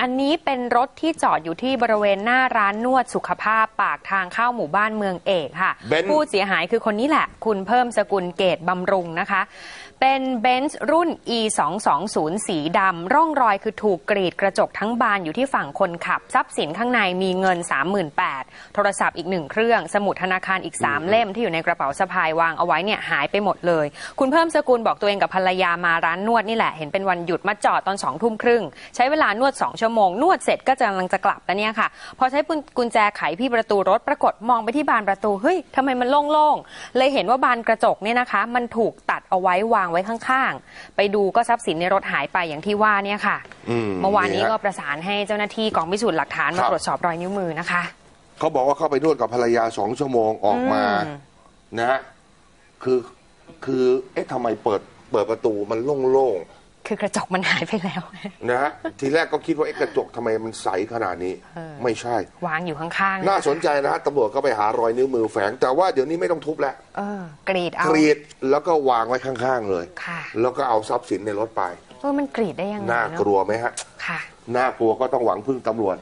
อันนี้เป็นรถที่จอดอยู่ที่บริเวณหน้าร้านนวดสุขภาพปากทางเข้าหมู่บ้านเมืองเอกค่ะเบนซ์ผู้เสียหายคือคนนี้แหละ คุณเพิ่มสกุลเกตบำรุงนะคะ เป็นเบนซ์รุ่น e 2 2 0สีดำร่องรอยคือถูกกรีดกระจกทั้งบานอยู่ที่ฝั่งคนขับ ทรัพย์สินข้างในมีเงิน 38,000 โทรศัพท์อีกหนึ่งเครื่อง สมุดธนาคารอีก3เล่มที่อยู่ในกระเป๋าสะพายวางเอาไว้เนี่ยหายไปหมดเลย คุณเพิ่มสกุลบอกตัวเองกับภรรยามาร้านนวดนี่แหละเห็นเป็นวันหยุดมาจอดตอนสองทุ่มครึ่งใช้เวลานวด2ชั่วโมงนวดเสร็จก็จะกำลังจะกลับแล้วเนี่ยค่ะพอใช้กุญแจไขที่ประตูรถปรากฏมองไปที่บานประตูเฮ้ยทำไมมันโล่งๆเลยเห็นว่าบานกระจกเนี่ยนะคะ มันถูกตัดเอาไว้วางไว้ข้างๆ ไปดูก็ทรัพย์สินในรถหายไปอย่างที่ว่าเนี่ยค่ะอืมเมื่อวานนี้นี่ฮะก็ประสานให้เจ้าหน้าที่กองพิสูจน์หลักฐานครัมาบตรวจสอบรอยนิ้วมือนะคะ เขาบอกว่าเข้าไปนวดกับภรรยาสองชั่วโมงออกมาอืม นะฮะคือคือเอ๊ะทำไมเปิดเปิดประตูมันโล่งคือกระจกมันหายไปแล้ว ๆนะฮะทีแรกก็คิดว่าเอ๊ะกระจกทำไมมันใสขนาดนี้ เออ ไม่ใช่ วางอยู่ข้างๆน่าสนใจนะฮะตำรวจก็ไปหารอยนิ้วมือแฝง แต่ว่าเดี๋ยวนี้ไม่ต้องทุบแล้วเออกรีดเอากรีดแล้วก็วางไว้ข้างๆเลย ค่ะแล้วก็เอาทรัพย์สินในรถไป เออมันกรีดได้ยังไงน่าเนอะกลัวไหมฮะค่ะ น่ากลัวก็ต้องหวังพึ่งตำรวจ